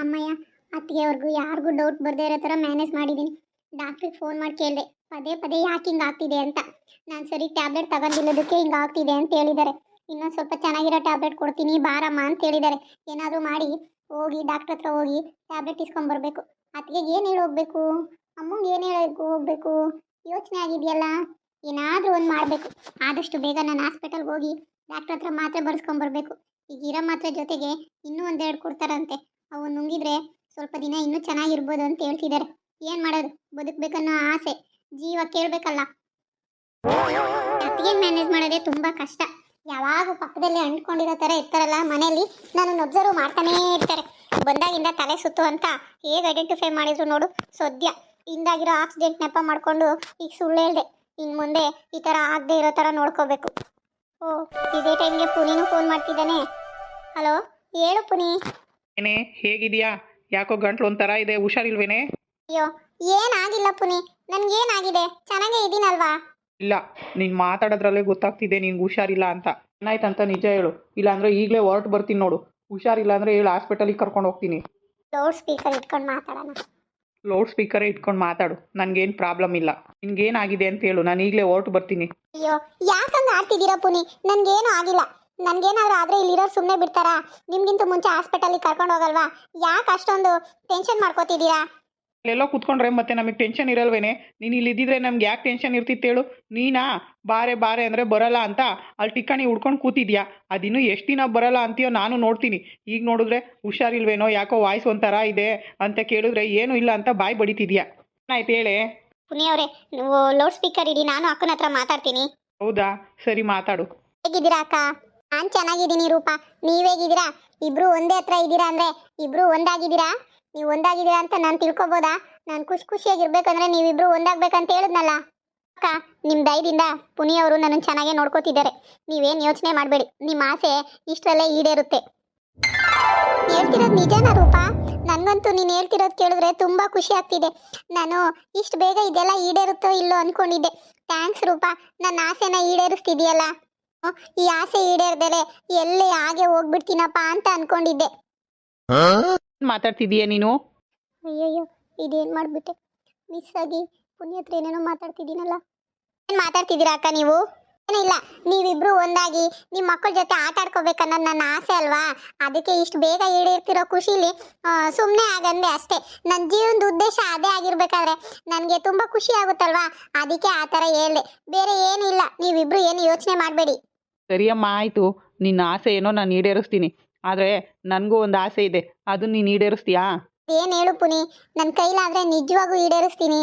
ಅಮ್ಮಯ್ಯ ಅತ್ತಿಗೆವರೆಗೂ ಯಾರಿಗೂ ಡೌಟ್ ಬರದೇ ಇರೋ ಥರ ಮ್ಯಾನೇಜ್ ಮಾಡಿದ್ದೀನಿ ಡಾಕ್ಟ್ರಿಗೆ ಫೋನ್ ಮಾಡಿ ಕೇಳಿದೆ, ಪದೇ ಪದೇ ಯಾಕೆ ಹಿಂಗೆ ಆಗ್ತಿದೆ ಅಂತ. ನಾನು ಸರಿ ಟ್ಯಾಬ್ಲೆಟ್ ತಗೊಂಡಿಲ್ಲದಕ್ಕೆ ಹಿಂಗೆ ಆಗ್ತಿದೆ ಅಂತ ಹೇಳಿದ್ದಾರೆ. ಇನ್ನೊಂದು ಸ್ವಲ್ಪ ಚೆನ್ನಾಗಿರೋ ಟ್ಯಾಬ್ಲೆಟ್ ಕೊಡ್ತೀನಿ, ಬಾರಮ್ಮ ಅಂತ ಹೇಳಿದ್ದಾರೆ. ಏನಾದರೂ ಮಾಡಿ, ಹೋಗಿ ಡಾಕ್ಟ್ರ್ ಹತ್ರ ಹೋಗಿ ಟ್ಯಾಬ್ಲೆಟ್ ಇಸ್ಕೊಂಬರ್ಬೇಕು. ಅತ್ತಿಗೆ ಏನು ಹೇಳಿ ಹೋಗ್ಬೇಕು? ಅಮ್ಮಂಗೆ ಏನು ಹೇಳಿ ಹೋಗ್ಬೇಕು? ಯೋಚನೆ ಆಗಿದೆಯಲ್ಲ? ಏನಾದರೂ ಒಂದು ಮಾಡಬೇಕು. ಆದಷ್ಟು ಬೇಗ ನಾನು ಹಾಸ್ಪಿಟಲ್ಗೆ ಹೋಗಿ ಡಾಕ್ಟ್ರ್ ಹತ್ರ ಮಾತ್ರೆ ಬರ್ಸ್ಕೊಂಬರ್ಬೇಕು. ಈಗ ಇರೋ ಮಾತ್ರೆ ಜೊತೆಗೆ ಇನ್ನೂ ಒಂದೆರಡು ಕೊಡ್ತಾರಂತೆ. ಅವು ನುಂಗಿದ್ರೆ ಸ್ವಲ್ಪ ದಿನ ಇನ್ನೂ ಚೆನ್ನಾಗಿರ್ಬೋದು ಅಂತ ಹೇಳ್ತಿದ್ದಾರೆ ಏನು ಮಾಡೋದು? ಬದುಕಬೇಕನ್ನೋ ಆಸೆ. ಜೀವ ಕೇಳಬೇಕಲ್ಲ. ಅತ್ತಿಗೆ ಮ್ಯಾನೇಜ್ ಮಾಡೋದೇ ತುಂಬಾ ಕಷ್ಟ. ಯಾವಾಗ ಪಕ್ಕದಲ್ಲಿ ಅಂಟ್ಕೊಂಡಿರೋ ತರ ಇರ್ತಾರಲ್ಲ ಮನೆಯಲ್ಲಿ ನಾನು ಒಬ್ಸರ್ವ್ ಮಾಡ್ತಾನೇ ಇರ್ತಾರೆ. ಬಂದಾಗಿಂದ ತಲೆ ಸುತ್ತು ಅಂತ ಹೇಗೆ ಐಡೆಂಟಿಫೈ ಮಾಡಿದ್ರು ನೋಡು, ಸದ್ಯ. ಹಿಂದಾಗಿರೋ ಆಕ್ಸಿಡೆಂಟ್ ನೆಪ ಮಾಡಿಕೊಂಡು ಈಗ ಸುಳ್ಳು ಹೇಳ್ದೆ. ಇನ್ನು ಮುಂದೆ ಈ ಥರ ಆಗದೆ ಇರೋ ಥರ ನೋಡ್ಕೋಬೇಕು. ಓ, ಇದೇ ಟೈಮ್ಗೆ ಪುನೀನು ಫೋನ್ ಮಾಡ್ತಿದ್ದಾನೆ. ಹಲೋ ಹೇಳು ಪುನಿ. ಏನೇ ಹೇಗಿದ್ಯಾ? ಯಾಕೋ ಗಂಟ್ಲು ಒಂಥರ ಇದೆ ಹುಷಾರಿಲ್ವೇನೆ? ಅಯ್ಯೋ ಏನಾಗಿಲ್ಲ ಪುನಿ ನನ್ಗೇನಾಗಿದೆ? ಚೆನ್ನಾಗೇ ಇದೀನಲ್ವಾ? ಇಲ್ಲ ನೀನು ಮಾತಾಡೋದ್ರಲ್ಲೇ ಗೊತ್ತಾಗ್ತಿದೆ ನಿನ್ಗೆ ಹುಷಾರಿಲ್ಲ ಅಂತ. ಏನಾಯ್ತಂತ ನಿಜ ಹೇಳು ಇಲ್ಲಾಂದ್ರೆ ಈಗಲೇ ಹೊರಟು ಬರ್ತೀನಿ ನೋಡು. ಹುಷಾರಿಲ್ಲ ಅಂದ್ರೆ ಹೇಳು ಹಾಸ್ಪಿಟಲಿಗೆ ಕರ್ಕೊಂಡು ಹೋಗ್ತೀನಿ. ಲೌಡ್ ಸ್ಪೀಕರ್ ಇಟ್ಕೊಂಡು ಮಾತಾಡೋಣ. ಲೌಡ್ ಸ್ಪೀಕರ್ ಇಟ್ಕೊಂಡು ಮಾತಾಡು ನನಗೇನು ಪ್ರಾಬ್ಲಮ್ ಇಲ್ಲ. ನಿನ್ಗೇನಾಗಿದೆ ಅಂತ ಹೇಳು ನಾನು ಈಗಲೇ ಹೊರಟು ಬರ್ತೀನಿ. ಅಯ್ಯೋ ಯಾಕಂಗ ಆಡ್ತಿದ್ದೀರಾ ಪುನಿ? ನನ್ಗೇನು ಆಗಿಲ್ಲ. ನನ್ಗೇನಾದ್ರೂ ಆದ್ರೆ ಇಲ್ಲಿರೋರು ಸುಮ್ಮನೆ ಬಿಡ್ತಾರಾ? ನಿಮ್ಗಿಂತ ಮುಂಚೆ ಹಾಸ್ಪಿಟಲಿಗೆ ಕರ್ಕೊಂಡು ಹೋಗಲ್ವಾ? ಯಾಕೆ ಅಷ್ಟೊಂದು ಟೆನ್ಷನ್ ಮಾಡ್ಕೋತಿದ್ದೀರಾ ಎಲ್ಲೋ ಕುತ್ಕೊಂಡ್ರೆ ಮತ್ತೆ ನಮಗೆ ಟೆನ್ಷನ್ ಇರಲ್ವೇನೆ? ನೀನು ಇಲ್ಲಿ ಇದ್ದಿದ್ರೆ ನಮ್ಗೆ ಯಾಕೆ ಟೆನ್ಷನ್ ಇರ್ತಿತ್ತು ಹೇಳು? ನೀನಾ? ಬಾರೆ ಬಾರೆ ಅಂದರೆ ಬರಲ್ಲ ಅಂತ ಅಲ್ಲಿ ಟಿಕ್ಕಣಿ ಹುಡ್ಕೊಂಡು ಕೂತಿದ್ಯಾ? ಅದಿನ್ನೂ ಎಷ್ಟು ದಿನ ಬರಲ್ಲ ಅಂತೀಯೋ ನಾನು ನೋಡ್ತೀನಿ. ಈಗ ನೋಡಿದ್ರೆ ಹುಷಾರಿಲ್ವೇನೋ ಯಾಕೋ ವಾಯ್ಸ್ ಒಂಥರ ಇದೆ ಅಂತ ಕೇಳಿದ್ರೆ ಏನೂ ಇಲ್ಲ ಅಂತ ಬಾಯಿ ಬಡಿತಿದ್ಯಾ? ಆಯ್ತು ಹೇಳೆ? ಪುನಿ ಅವರೇ ನೀವು ಲೌಡ್ ಸ್ಪೀಕರ್ ಇಡಿ ನಾನು ಅಕ್ಕನ ಹತ್ರ ಮಾತಾಡ್ತೀನಿ. ಹೌದಾ? ಸರಿ ಮಾತಾಡು. ಹೇಗಿದ್ದೀರಾ ಅಕ್ಕ? ನಾನು ಚೆನ್ನಾಗಿದ್ದೀನಿ ರೂಪ. ನೀವೇಗಿದ್ದೀರಾ ಇಬ್ರು ಒಂದೇ ಹತ್ರ ಇದ್ದೀರಾ ಅಂದ್ರೆ ಇಬ್ರು ಒಂದಾಗಿದ್ದೀರಾ? ನೀವು ಒಂದಾಗಿದ್ದೀರಾ ಅಂತ ನಾನು ತಿಳ್ಕೊಬೋದಾ? ನಾನು ಖುಷಿ ಖುಷಿಯಾಗಿರ್ಬೇಕಂದ್ರೆ ನೀವಿಬ್ರು ಒಂದಾಗ್ಬೇಕಂತ ಹೇಳಿದ್ನಲ್ಲ. ಅಕ್ಕ ನಿಮ್ಮ ದಯದಿಂದ ಪುನಿ ನನ್ನನ್ನು ಚೆನ್ನಾಗೇ ನೋಡ್ಕೋತಿದ್ದಾರೆ. ನೀವೇನು ಯೋಚನೆ ಮಾಡಬೇಡಿ. ನಿಮ್ಮ ಆಸೆ ಇಷ್ಟರಲ್ಲೇ ಈಡೇರುತ್ತೆ. ಹೇಳ್ತಿರೋದು ನಿಜನಾ ರೂಪ? ನನಗಂತೂ ನೀನು ಹೇಳ್ತಿರೋದು ಕೇಳಿದ್ರೆ ತುಂಬ ಖುಷಿ ಆಗ್ತಿದೆ. ನಾನು ಇಷ್ಟು ಬೇಗ ಇದೆಲ್ಲ ಈಡೇರುತ್ತೋ ಇಲ್ಲೋ ಅಂದ್ಕೊಂಡಿದ್ದೆ ಥ್ಯಾಂಕ್ಸ್ ರೂಪ. ನನ್ನ ಆಸೆನ ಈಡೇರಿಸ್ತಿದೆಯಲ್ಲ. ಈ ಆಸೆ ಈಡೇರ್ದರೆ ಎಲ್ಲಿ ಹಾಗೆ ಹೋಗ್ಬಿಡ್ತೀನಪ್ಪ ಅಂತ ಅನ್ಕೊಂಡಿದ್ದೆ. ಮಾತಾಡ್ತಿದೀಯ ನೀನು? ಅಯ್ಯಯ್ಯೋ ಇದೇನ್ ಮಾಡ್ಬಿಟ್ಟೆ? ಮಿಸ್ ಆಗಿ ಪುಣ್ಯ ಹತ್ರ ಏನೇನೋ ಮಾತಾಡ್ತಿದ್ದೀನಲ್ಲ. ಏನ್ ಮಾತಾಡ್ತಿದ್ದೀರಾ ಅಕ್ಕ ನೀವು? ಏನಿಲ್ಲ ನೀವಿಬ್ರು ಒಂದಾಗಿ ನಿಮ್ಮ ಮಕ್ಕಳ ಜೊತೆ ಆಟ ಆಡ್ಕೋಬೇಕನ್ನೋದು ನನ್ನ ಆಸೆ ಅಲ್ವಾ? ಅದಕ್ಕೆ ಇಷ್ಟು ಬೇಗ ಈಡೇರ್ತಿರೋ ಖುಷಿಲಿ ಸುಮ್ಮನೆ ಆಗಂದೆ ಅಷ್ಟೇ. ನನ್ನ ಜೀವನದ ಉದ್ದೇಶ ಅದೇ ಆಗಿರ್ಬೇಕಾದ್ರೆ ನನಗೆ ತುಂಬ ಖುಷಿ ಆಗುತ್ತಲ್ವಾ? ಅದಕ್ಕೆ ಆ ಥರ ಹೇಳ್ದೆ. ಬೇರೆ ಏನಿಲ್ಲ ನೀವಿಬ್ರು ಏನು ಯೋಚನೆ ಮಾಡಬೇಡಿ. ಸರಿಯಮ್ಮ ಆಯಿತು. ನಿನ್ನ ಆಸೆ ಏನೋ ನಾನು ಈಡೇರಿಸ್ತೀನಿ. ಆದರೆ ನನಗೂ ಒಂದು ಆಸೆ ಇದೆ. ಅದನ್ನ ನೀನು ಈಡೇರಿಸ್ತೀಯಾ? ಏನು ಹೇಳು ಪುನಿ. ನನ್ನ ಕೈಲಾದ್ರೆ ನಿಜವಾಗೂ ಈಡೇರಿಸ್ತೀನಿ.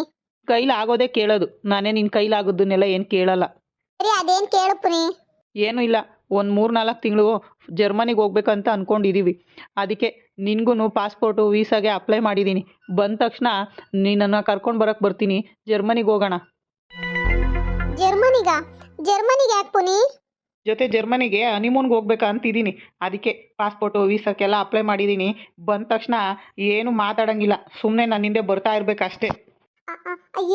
ಕೈಲಾಗೋದೇ ಕೇಳೋದು. ನಾನೇ ನಿನ್ನ ಕೈಲಾಗೋದನ್ನೆಲ್ಲ ಏನು ಕೇಳಲ್ಲ. ಸರಿ ಅದೇನು ಕೇಳು ಪುನಿ. ಏನೂ ಇಲ್ಲ. ಒಂದು ಮೂರು ನಾಲ್ಕು ತಿಂಗಳು ಜರ್ಮನಿಗೆ ಹೋಗ್ಬೇಕಂತ ಅಂದ್ಕೊಂಡಿದ್ದೀವಿ ಅದಕ್ಕೆ ನಿನಗೂ ಪಾಸ್ಪೋರ್ಟು ವೀಸಾಗೆ ಅಪ್ಲೈ ಮಾಡಿದ್ದೀನಿ ಬಂದ ತಕ್ಷಣ ನಿನ್ನನ್ನು ಕರ್ಕೊಂಡು ಬರೋಕ್ಕೆ ಬರ್ತೀನಿ. ಜರ್ಮನಿಗೆ ಹೋಗೋಣ. ಜರ್ಮನಿಗಾ? ಜರ್ಮನಿಗೆ ಯಾಕೆ ಪುನಿ? ಜೊತೆ ಜರ್ಮನಿಗೆ ಹನಿಮೂನ್ಗೆ ಹೋಗ್ಬೇಕಾ ಅಂತಿದ್ದೀನಿ. ಅದಕ್ಕೆ ಪಾಸ್ಪೋರ್ಟು ವೀಸಾಕ್ಕೆಲ್ಲ ಅಪ್ಲೈ ಮಾಡಿದ್ದೀನಿ. ಬಂದ ತಕ್ಷಣ ಏನು ಮಾತಾಡಂಗಿಲ್ಲ. ಸುಮ್ಮನೆ ನನ್ನ ಹಿಂದೆ ಬರ್ತಾ ಇರ್ಬೇಕು ಅಷ್ಟೇ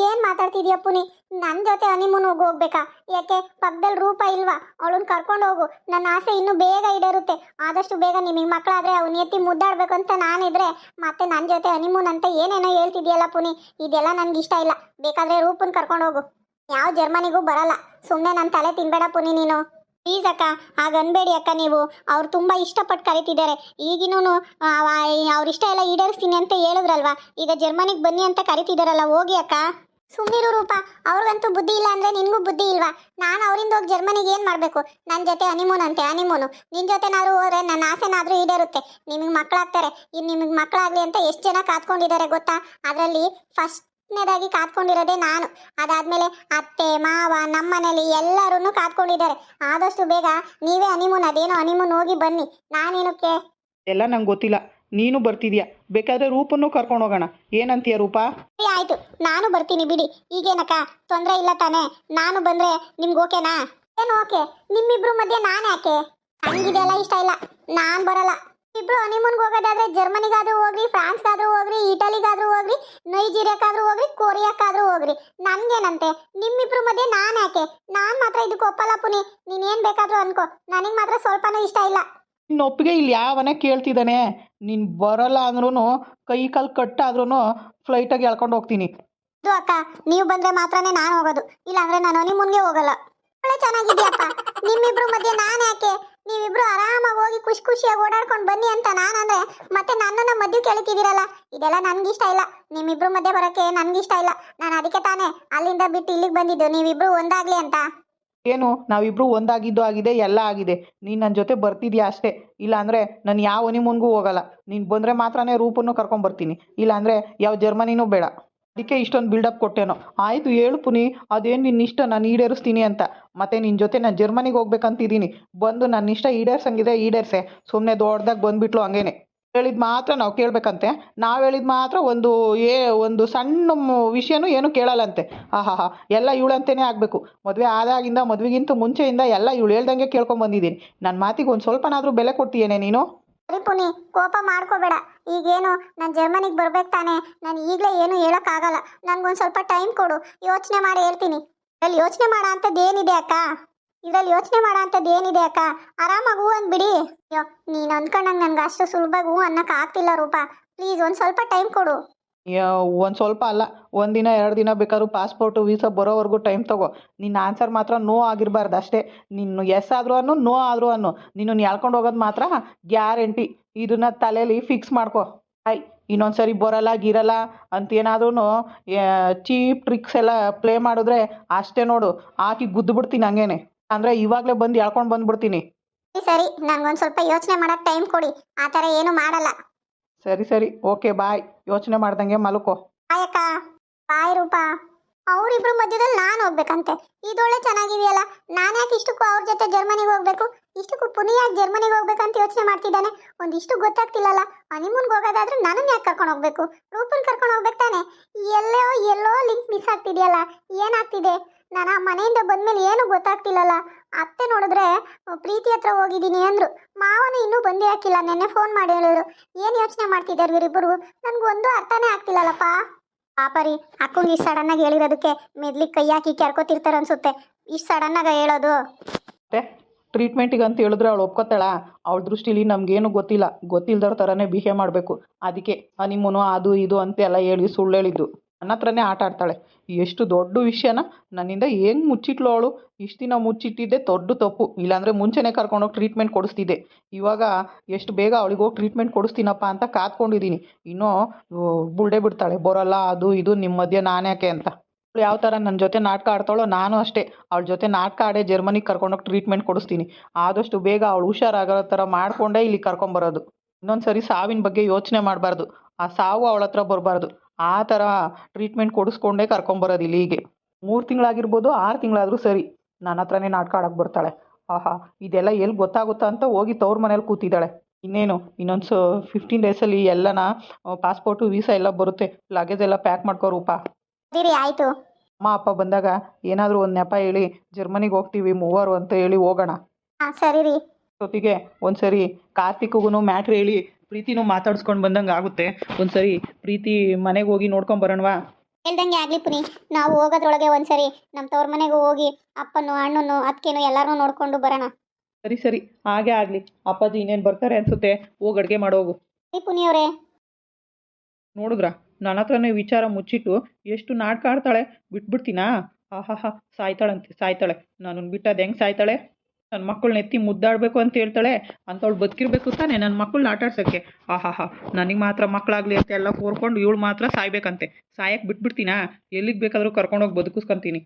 ಏನು ಮಾತಾಡ್ತಿದ್ಯಾ ಪುನಿ? ನನ್ನ ಜೊತೆ ಹನಿಮೂನ್ ಹೋಗಿ ಹೋಗ್ಬೇಕಾ? ಯಾಕೆ? ಪಕ್ಕದಲ್ಲಿ ರೂಪ ಇಲ್ವಾ? ಅವಳನ್ನ ಕರ್ಕೊಂಡು ಹೋಗು. ನನ್ನ ಆಸೆ ಇನ್ನೂ ಬೇಗ ಈಡೇರುತ್ತೆ. ಆದಷ್ಟು ಬೇಗ ನಿಮಗೆ ಮಕ್ಕಳಾದ್ರೆ ಅವ್ನ ಎತ್ತಿ ಮುದ್ದಾಡ್ಬೇಕು ಅಂತ ನಾನಿದ್ರೆ ಮತ್ತೆ ನನ್ನ ಜೊತೆ ಹನಿಮೂನ್ ಅಂತ ಏನೇನೋ ಹೇಳ್ತಿದ್ಯಲ್ಲ ಪುನಿ? ಇದೆಲ್ಲ ನನ್ಗೆ ಇಷ್ಟ ಇಲ್ಲ. ಬೇಕಾದ್ರೆ ರೂಪನ್ ಕರ್ಕೊಂಡು ಹೋಗು. ಯಾವ ಜರ್ಮನಿಗೂ ಬರಲ್ಲ. ಸುಮ್ಮನೆ ನನ್ನ ತಲೆ ತಿನ್ಬೇಡ ಪುನಿ ನೀನು. ಪ್ಲೀಸ್ ಅಕ್ಕ, ಹಾಗೆ ಅನ್ಬೇಡಿ ಅಕ್ಕ ನೀವು. ಅವ್ರು ತುಂಬ ಇಷ್ಟಪಟ್ಟು ಕರೀತಿದ್ದಾರೆ. ಈಗಿನೂ ಅವ್ರ ಇಷ್ಟ ಎಲ್ಲ ಈಡೇರಿಸ್ತೀನಿ ಅಂತ ಹೇಳಿದ್ರಲ್ವಾ? ಈಗ ಜರ್ಮನಿಗೆ ಬನ್ನಿ ಅಂತ ಕರಿತಿದ್ದಾರಲ್ಲ ಹೋಗಿ ಅಕ್ಕ. ಸುಮ್ಮನಿರು ರೂಪ, ಅವ್ರಿಗಂತೂ ಬುದ್ಧಿ ಇಲ್ಲ ಅಂದ್ರೆ ನಿನಗೂ ಬುದ್ಧಿ ಇಲ್ವಾ? ನಾನು ಅವರಿಂದ ಹೋಗಿ ಜರ್ಮನಿಗೆ ಏನು ಮಾಡಬೇಕು? ನನ್ನ ಜೊತೆ ಹನಿಮೂನ್ ಅಂತೆ, ಹನಿಮೂನು. ನಿನ್ನ ಜೊತೆನಾದ್ರೂ ಹೋದ್ರೆ ನನ್ನ ಆಸೆನಾದ್ರೂ ಈಡೇರುತ್ತೆ. ನಿಮಗೆ ಮಕ್ಕಳಾಗ್ತಾರೆ ಇನ್ನು ನಿಮಗೆ ಮಕ್ಕಳಾಗಲಿ ಅಂತ ಎಷ್ಟು ಜನ ಕಾತ್ಕೊಂಡಿದ್ದಾರೆ ಗೊತ್ತಾ? ಅದರಲ್ಲಿ ಫಸ್ಟ್ನೇದಾಗಿ ಕಾದ್ಕೊಂಡಿರೋದೇ ನಾನು. ಅದಾದ್ಮೇಲೆ ಅತ್ತೆ ಮಾವ ನಮ್ಮ ಮನೇಲಿ ಎಲ್ಲರೂ ಕಾದ್ಕೊಂಡಿದ್ದಾರೆ. ಆದಷ್ಟು ಬೇಗ ನೀವೇ ಅನಿಮೂನ್ ಅದೇನೋ ಅನಿಮೂನ್ ಹೋಗಿ ಬನ್ನಿ. ನಾನೇನಕ್ಕೆ? ಎಲ್ಲ ನಂಗೆ ಗೊತ್ತಿಲ್ಲ. ನೀನು ಬರ್ತಿದ್ಯಾ? ಬೇಕಾದ್ರೆ ರೂಪನ್ನು ಕರ್ಕೊಂಡು ಹೋಗೋಣ. ಏನಂತೀಯ ರೂಪ? ಸರಿ ಆಯ್ತು. ನಾನು ಬರ್ತೀನಿ ಬಿಡಿ. ಈಗೇನಕ್ಕ? ತೊಂದರೆ ಇಲ್ಲ ತಾನೇ? ನಾನು ಬಂದ್ರೆ ನಿಮ್ಗೆ ಓಕೆನಾ? ಏನು ಓಕೆ? ನಿಮ್ಮಿಬ್ರು ಮಧ್ಯೆ ನಾನು ಯಾಕೆ? ಹಂಗಿದೆಲ್ಲ ಇಷ್ಟ ಇಲ್ಲ. ನಾನು ಬರಲ್ಲ. ಇಬ್ರು ಹನಿಮೂನ್ಗೆ ಹೋಗೋದಾದ್ರೆ ಜರ್ಮನಿಗಾದ್ರೂ ಹೋಗ್ರಿ ಫ್ರಾನ್ಸ್ಗಾದ್ರೂ ಹೋಗ್ರಿ ಇಟಲಿಗಾದ್ರೂ ಹೋಗ್ರಿ ನೈಜೀರಿಯಾಕ್ಕಾದ್ರೂ ಹೋಗ್ರಿ ಕೊರಿಯಾಕ್ಕಾದ್ರೂ ಹೋಗ್ರಿ. ನನ್ಗೇನಂತೆ? ನಿಮ್ಮಿಬ್ರು ಮಧ್ಯೆ ನಾನು ಯಾಕೆ ನಾನು ಮಾತ್ರ ಇದಕ್ಕೆ ಒಪ್ಪಲ್ಲ ಪುನಿ. ನೀನೇನು ಬೇಕಾದರೂ ಅನ್ಕೋ. ನನಗೆ ಮಾತ್ರ ಸ್ವಲ್ಪನೂ ಇಷ್ಟ ಇಲ್ಲ. ನೊಪ್ಪಿಗೆ ಇಲ್ಲಿ ಯಾವನ ಕೇಳ್ತಿದ್ದಾನೆ. ನೀನು ಬರಲ್ಲ ಅಂದ್ರೂ ಕೈ ಕಾಲು ಕಟ್ಟಾದ್ರೂ ಫ್ಲೈಟಾಗಿ ಎಳ್ಕೊಂಡು ಹೋಗ್ತೀನಿ. ಇದು ಅಕ್ಕ ನೀವು ಬಂದ್ರೆ ಮಾತ್ರನೇ ನಾನು ಹೋಗೋದು. ಇಲ್ಲಾಂದ್ರೆ ನಾನು ಹನಿಮೂನ್ಗೆ ಹೋಗಲ್ಲ. ಒಳ್ಳೆ ಚೆನ್ನಾಗಿದ್ಯಪ್ಪ. ನಿಮ್ಮಿಬ್ರು ಮಧ್ಯೆ ನಾನು ಯಾಕೆ ನೀವಿಬ್ರು ಆರಾಮಾಗಿ ಹೋಗಿ ಖುಷಿ ಖುಷಿಯಾಗಿ ಓಡಾಡ್ಕೊಂಡು ಬನ್ನಿ ಅಂತ ನಾನು ಅಂದ್ರೆ ಮತ್ತೆ ನನ್ನನ್ನ ಮದುವೆ ಕೇಳ್ತಿದ್ದೀರಲ್ಲ? ಇದೆಲ್ಲ ನನ್ಗಿಷ್ಟ ಇಲ್ಲ. ನಿಮ್ಮಿಬ್ರು ಮಧ್ಯೆ ಬರೋಕ್ಕೆ ನನ್ಗಿಷ್ಟ ಇಲ್ಲ. ನಾನು ಅದಕ್ಕೆ ತಾನೇ ಅಲ್ಲಿಂದ ಬಿಟ್ಟು ಇಲ್ಲಿಗೆ ಬಂದಿದ್ದು. ನೀವಿಬ್ರು ಒಂದಾಗ್ಲಿ ಅಂತ. ಏನು? ನಾವಿಬ್ರು ಒಂದಾಗಿದ್ದು ಆಗಿದೆ, ಎಲ್ಲ ಆಗಿದೆ. ನೀನು ನನ್ನ ಜೊತೆ ಬರ್ತಿದ್ಯಾ ಅಷ್ಟೇ. ಇಲ್ಲಾಂದರೆ ನಾನು ಯಾವ ಹನಿಮೂನ್ಗೂ ಹೋಗಲ್ಲ. ನೀನು ಬಂದರೆ ಮಾತ್ರನೇ ರೂಪನ್ನು ಇಲ್ಲ ಇಲ್ಲಾಂದರೆ ಯಾವ ಜರ್ಮನಿನೂ ಬೇಡ. ಅದಕ್ಕೆ ಇಷ್ಟೊಂದು ಬಿಲ್ಡಪ್ ಕೊಟ್ಟೇನೋ. ಆಯಿತು ಹೇಳು ಪುನಿ, ಅದೇನು ನಿನ್ನ ಇಷ್ಟ? ನಾನು ಈಡೇರಿಸ್ತೀನಿ ಅಂತ. ಮತ್ತೆ ನಿನ್ನ ಜೊತೆ ನಾನು ಜರ್ಮನಿಗೆ ಹೋಗ್ಬೇಕಂತಿದ್ದೀನಿ ಬಂದು ನನ್ನ ಇಷ್ಟ ಈಡೇರ್ಸಂಗಿದ್ರೆ ಈಡೇರ್ಸೆ. ಸುಮ್ಮನೆ ದೊಡ್ಡದಾಗಿ ಬಂದುಬಿಟ್ಲು ಹಂಗೇನೆ. ಹೇಳಿದ ಮಾತ್ರ ನಾವು ಕೇಳಬೇಕಂತೆ. ನಾವು ಹೇಳಿದ ಮಾತ್ರ ಒಂದು ಏ, ಒಂದು ಸಣ್ಣ ವಿಷಯನೂ ಏನು ಕೇಳಲ್ಲಂತೆ. ಆಹಾ ಹಾ ಎಲ್ಲ ಇವಳಂತೇನೆ ಆಗಬೇಕು. ಮದುವೆ ಆದಾಗಿಂದ, ಮದುವೆಗಿಂತ ಮುಂಚೆಯಿಂದ ಎಲ್ಲ ಇವಳು ಹೇಳ್ದಂಗೆ ಕೇಳ್ಕೊಂಬಂದಿದ್ದೀನಿ. ನನ್ನ ಮಾತಿಗೆ ಒಂದು ಸ್ವಲ್ಪನಾದರೂ ಬೆಲೆ ಕೊಡ್ತೀಯೇನೆ ನೀನು? ಸರಿ ಪುನಿ, ಕೋಪ ಮಾಡ್ಕೋಬೇಡ. ಈಗೇನು ನಾನು ಜರ್ಮನಿಗೆ ಬರ್ಬೇಕು ತಾನೆ. ನಾನು ಈಗಲೇ ಏನು ಹೇಳೋಕ್ಕಾಗಲ್ಲ. ನನಗೊಂದು ಸ್ವಲ್ಪ ಟೈಮ್ ಕೊಡು. ಯೋಚನೆ ಮಾಡಿ ಹೇಳ್ತೀನಿ. ಇದ್ರಲ್ಲಿ ಯೋಚನೆ ಮಾಡೋ ಅಂಥದ್ದು ಏನಿದೆ ಅಕ್ಕ? ಇದರಲ್ಲಿ ಯೋಚನೆ ಮಾಡೋ ಅಂಥದ್ದು ಏನಿದೆ ಅಕ್ಕ? ಆರಾಮಾಗಿ ಹೂ ಅಂದ್ಬಿಡಿ. ಅಯ್ಯೋ, ನೀನು ಅಂದ್ಕೊಂಡಂಗೆ ನನಗೆ ಅಷ್ಟು ಸುಲಭವಾಗಿ ಹೂ ಅನ್ನಕ್ಕೆ ಆಗ್ತಿಲ್ಲ ರೂಪ. ಪ್ಲೀಸ್ ಒಂದು ಸ್ವಲ್ಪ ಟೈಮ್ ಕೊಡು. ಒಂದು ಸ್ವಲ್ಪ ಅಲ್ಲ ಒಂದಿನ ಎರಡು ದಿನ ಬೇಕಾದ್ರೂ ಪಾಸ್ಪೋರ್ಟು ವೀಸಾ ಬರೋವರೆಗೂ ಟೈಮ್ ತಗೋ. ನಿನ್ನ ಆನ್ಸರ್ ಮಾತ್ರ ನೋ ಆಗಿರಬಾರ್ದು ಅಷ್ಟೇ. ನಿನ್ನ ಎಸ್ ಆದರೂ ಅನ್ನು ನೋ ಆದರೂ ಅನ್ನು. ನಿನ್ನನ್ನು ಎಳ್ಕೊಂಡು ಹೋಗೋದು ಮಾತ್ರ ಗ್ಯಾರಂಟಿ ಇದನ್ನ ತಲೆಯಲ್ಲಿ ಫಿಕ್ಸ್ ಮಾಡ್ಕೊ. ಆಯ್ ಇನ್ನೊಂದು ಸರಿ ಬರಲ್ಲ, ಗಿರಲ್ಲ ಅಂತೇನಾದ್ರೂ ಚೀಪ್ ಟ್ರಿಕ್ಸ್ ಎಲ್ಲ ಪ್ಲೇ ಮಾಡಿದ್ರೆ ಅಷ್ಟೇ ನೋಡು. ಹಾಕಿ ಗುದ್ದು ಬಿಡ್ತೀನಿ ಹಂಗೇನೆ. ಅಂದರೆ ಇವಾಗಲೇ ಬಂದು ಎಳ್ಕೊಂಡು ಬಂದ್ಬಿಡ್ತೀನಿ. ಸರಿ ನನಗೊಂದು ಸ್ವಲ್ಪ ಯೋಚನೆ ಮಾಡೋಕ್ಕೆ ಟೈಮ್ ಕೊಡಿ. ಆ ಥರ ಏನು ಮಾಡಲ್ಲ. ಸರಿ ಸರಿ. Okay, bye. ಯೋಚನೆ ಮಾಡ್ದಂಗೆ ಮಲ್ಕೋ. ಆಯಕ್ಕ. ಬಾಯ್, ರೂಪ. ಅವರಿಬ್ರು ಮಧ್ಯದಲ್ಲಿ ನಾನು ಹೋಗ್ಬೇಕಂತೆ. ಇದೊಳ್ಳೆ ಚೆನ್ನಾಗಿದೆಯಲ್ಲ? ನಾನು ಯಾಕೆ ಇಷ್ಟಕ್ಕೂ ಅವ್ರ ಜೊತೆ ಜರ್ಮನಿಗೆ ಹೋಗ್ಬೇಕು? ಇಷ್ಟಕ್ಕೂ ಪುನಿಯ ಜರ್ಮನಿಗೆ ಹೋಗ್ಬೇಕಂತ ಯೋಚನೆ ಮಾಡ್ತಿದ್ದಾನೆ? ಒಂದಿಷ್ಟು ಗೊತ್ತಾಗ್ತಿಲ್ಲಲ್ಲ? ಹನಿಮೂನ್ಗೆ ಹೋಗೋದಾದ್ರೆ ನನ್ನನ್ನು ಯಾಕೆ ಕರ್ಕೊಂಡು ಹೋಗ್ಬೇಕು? ರೂಪನ್ ಕರ್ಕೊಂಡು ಹೋಗ್ಬೇಕು ತಾನೆ? ಎಲ್ಲೋ ಎಲ್ಲೋ ಲಿಂಕ್ ಮಿಸ್ ಆಗ್ತಿದೆಯಲ್ಲ? ಏನಾಗ್ತಿದೆ? ನಾನು ಆ ಮನೆಯಿಂದ ಬಂದ್ಮೇಲೆ ಏನು ಗೊತ್ತಾಗ್ತಿಲ್ಲಲ್ಲ? ಅತ್ತೆ ನೋಡಿದ್ರೆ ಪ್ರೀತಿ ಹತ್ರ ಹೋಗಿದ್ದೀನಿ ಅಂದ್ರು. ಮಾವನು ಇನ್ನೂ ಬಂದೇ ಹಾಕಿಲ್ಲ, ನೆನ್ನೆ ಫೋನ್ ಮಾಡಿ ಹೇಳಿದ್ರು. ಏನು ಯೋಚನೆ ಮಾಡ್ತಿದ್ದಾರೆ ಇವರಿಬ್ಬರು? ನನಗೊಂದು ಅರ್ಥನೇ ಆಗ್ತಿಲ್ಲಲ್ಲಪ್ಪ. ಪಾಪ ರೀ, ಅಕ್ಕಂಗೆ ಇಷ್ಟು ಸಡನ್ನಾಗಿ ಹೇಳಿರೋದಕ್ಕೆ ಮೆದ್ಲಿಗೆ ಕೈ ಹಾಕಿ ಕೆರ್ಕೋತಿರ್ತಾರೆ ಅನ್ಸುತ್ತೆ. ಇಷ್ಟು ಸಡನ್ನಾಗಿ ಹೇಳೋದು. ಟ್ರೀಟ್ಮೆಂಟ್ ಟ್ರೀಟ್ಮೆಂಟಿಗೆ ಅಂತ ಹೇಳಿದ್ರೆ ಅವಳು ಒಪ್ಕೋತಾಳ? ಅವಳ ದೃಷ್ಟಿಲಿ ನಮಗೇನು ಗೊತ್ತಿಲ್ಲ. ಗೊತ್ತಿಲ್ದವ್ರ ಥರನೇ ಬಿಹೇವ್ ಮಾಡಬೇಕು. ಅದಕ್ಕೆ ಹನಿಮೂನು ಅದು, ಇದು ಅಂತೆಲ್ಲ ಹೇಳಿ ಸುಳ್ಳು ಹೇಳಿದ್ದು ನನ್ನ ಹತ್ರನೇ ಆಟ ಆಡ್ತಾಳೆ. ಎಷ್ಟು ದೊಡ್ಡ ವಿಷಯನ? ನನ್ನಿಂದ ಹೆಂಗ್ ಮುಚ್ಚಿಟ್ಲು ಅವಳು? ಇಷ್ಟು ದಿನ ಮುಚ್ಚಿಟ್ಟಿದ್ದೆ ದೊಡ್ಡ ತಪ್ಪು. ಇಲ್ಲಾಂದರೆ ಮುಂಚೆನೇ ಕರ್ಕೊಂಡೋಗಿ ಟ್ರೀಟ್ಮೆಂಟ್ ಕೊಡಿಸ್ತಿದ್ದೆ. ಇವಾಗ ಎಷ್ಟು ಬೇಗ ಅವಳಿಗೆ ಹೋಗಿ ಟ್ರೀಟ್ಮೆಂಟ್ ಕೊಡಿಸ್ತೀನಪ್ಪ ಅಂತ ಕಾದ್ಕೊಂಡಿದ್ದೀನಿ. ಇನ್ನೂ ಬುಲ್ಡೆ ಬಿಡ್ತಾಳೆ. ಬರೋಲ್ಲ, ಅದು ಇದು ನಿಮ್ಮ ಮಧ್ಯೆ ನಾನ್ಯಾಕೆ ಅಂತ. ಅವಳು ಯಾವ ಥರ ನನ್ನ ಜೊತೆ ನಾಟಕ ಆಡ್ತಾಳೋ ನಾನು ಅಷ್ಟೇ. ಅವಳ ಜೊತೆ ನಾಟಕ ಆಡೇ ಜರ್ಮನಿಗೆ ಕರ್ಕೊಂಡೋಗಿ ಟ್ರೀಟ್ಮೆಂಟ್ ಕೊಡಿಸ್ತೀನಿ. ಆದಷ್ಟು ಬೇಗ ಅವಳು ಹುಷಾರಾಗೋ ಥರ ಮಾಡಿಕೊಂಡೇ ಇಲ್ಲಿ ಕರ್ಕೊಂಬರೋದು. ಇನ್ನೊಂದು ಸರಿ ಸಾವಿನ ಬಗ್ಗೆ ಯೋಚನೆ ಮಾಡಬಾರ್ದು. ಆ ಸಾವು ಅವಳ ಹತ್ರ ಬರಬಾರ್ದು. ಆ ಥರ ಟ್ರೀಟ್ಮೆಂಟ್ ಕೊಡಿಸ್ಕೊಂಡೇ ಕರ್ಕೊಂಬರೋದು ಇಲ್ಲಿಗೆ. ಮೂರು ತಿಂಗಳಾಗಿರ್ಬೋದು ಆರು ತಿಂಗಳಾದರೂ ಸರಿ ನನ್ನ ಹತ್ರನೇ ನಾಟಕ ಆಡೋಕ್ಕೆ ಬರ್ತಾಳೆ. ಆಹಾ ಇದೆಲ್ಲ ಎಲ್ಲಿ ಗೊತ್ತಾಗುತ್ತಾ ಅಂತ ಹೋಗಿ ತವ್ರ ಮನೇಲಿ ಕೂತಿದ್ದಾಳೆ. ಇನ್ನೇನು ಇನ್ನೊಂದು ಸೊ ಫಿಫ್ಟೀನ್ ಡೇಸಲ್ಲಿ ಎಲ್ಲನ ಪಾಸ್ಪೋರ್ಟು ವೀಸಾ ಎಲ್ಲ ಬರುತ್ತೆ. ಲಗೇಜ್ ಎಲ್ಲ ಪ್ಯಾಕ್ ಮಾಡ್ಕೋ ರೂಪ. ಆಯಿತು. ಅಮ್ಮ ಅಪ್ಪ ಬಂದಾಗ ಏನಾದರೂ ಒಂದು ನೆಪ ಹೇಳಿ ಜರ್ಮನಿಗೆ ಹೋಗ್ತೀವಿ ಮೂವರು ಅಂತ ಹೇಳಿ ಹೋಗೋಣ. ಸರಿ ರೀ. ಜೊತೆಗೆ ಒಂದು ಸರಿ ಕಾರ್ತಿಕ್ಗೂ ಮ್ಯಾಟ್ರ್ ಹೇಳಿ ಪ್ರೀತಿನೂ ಮಾತಾಡ್ಸ್ಕೊಂಡು ಬಂದಂಗೆ ಆಗುತ್ತೆ. ಒಂದ್ಸರಿ ಪ್ರೀತಿ ಮನೆಗೆ ಹೋಗಿ ನೋಡ್ಕೊಂಬರೋಣವಾ ಹೇಳ್ದಂಗೆ ಆಗ್ಲಿ ಪುನಿ. ನಾವು ಹೋಗೋದ್ರೊಳಗೆ ಒಂದ್ಸರಿ ನಮ್ಮ ತವ್ರ ಮನೆಗೆ ಹೋಗಿ ಅಪ್ಪನು ಅಣ್ಣನು ಅತ್ತಿಗೆನು ಎಲ್ಲಾರು ನೋಡ್ಕೊಂಡು ಬರೋಣ. ಸರಿ ಸರಿ. ಹಾಗೆ ಆಗಲಿ. ಅಪ್ಪಾಜಿ ಇನ್ನೇನು ಬರ್ತಾರೆ ಅನ್ಸುತ್ತೆ ಹೋಗಿ ಅಡುಗೆ ಮಾಡೋಗು ಸರಿ ಪುನಿ ಅವರೇ. ನೋಡಿದ್ರಾ ನನ್ನ ಹತ್ರನೇ ವಿಚಾರ ಮುಚ್ಚಿಟ್ಟು ಎಷ್ಟು ನಾಟಕ ಆಡ್ತಾಳೆ ಬಿಟ್ಬಿಡ್ತೀನಾ? ಹಾ ಸಾಯ್ತಾಳಂತೆ ಸಾಯ್ತಾಳೆ. ನಾನು ಬಿಟ್ಟದ್ದು ಹೆಂಗೆ ಸಾಯ್ತಾಳೆ? ನನ್ನ ಮಕ್ಕಳನ್ನ ಎತ್ತಿ ಮುದ್ದಾಡಬೇಕು ಅಂತ ಹೇಳ್ತಾಳೆ, ಅಂಥವ್ಳು ಬದುಕಿರ್ಬೇಕು ತಾನೆ ನನ್ನ ಮಕ್ಕಳನ್ನ ಆಟ ಆಡ್ಸೋಕ್ಕೆ ಆಹಾಹಾ, ನನಗೆ ಮಾತ್ರ ಮಕ್ಕಳಾಗಲಿ ಅಂತ ಎಲ್ಲ ಕೋರ್ಕೊಂಡು ಇವಳು ಮಾತ್ರ ಸಾಯ್ಬೇಕಂತೆ. ಸಾಯಕ್ಕೆ ಬಿಟ್ಬಿಡ್ತೀನಾ? ಎಲ್ಲಿಗೆ ಬೇಕಾದರೂ ಕರ್ಕೊಂಡೋಗಿ ಬದುಕಿಸ್ಕೊಂತೀನಿ.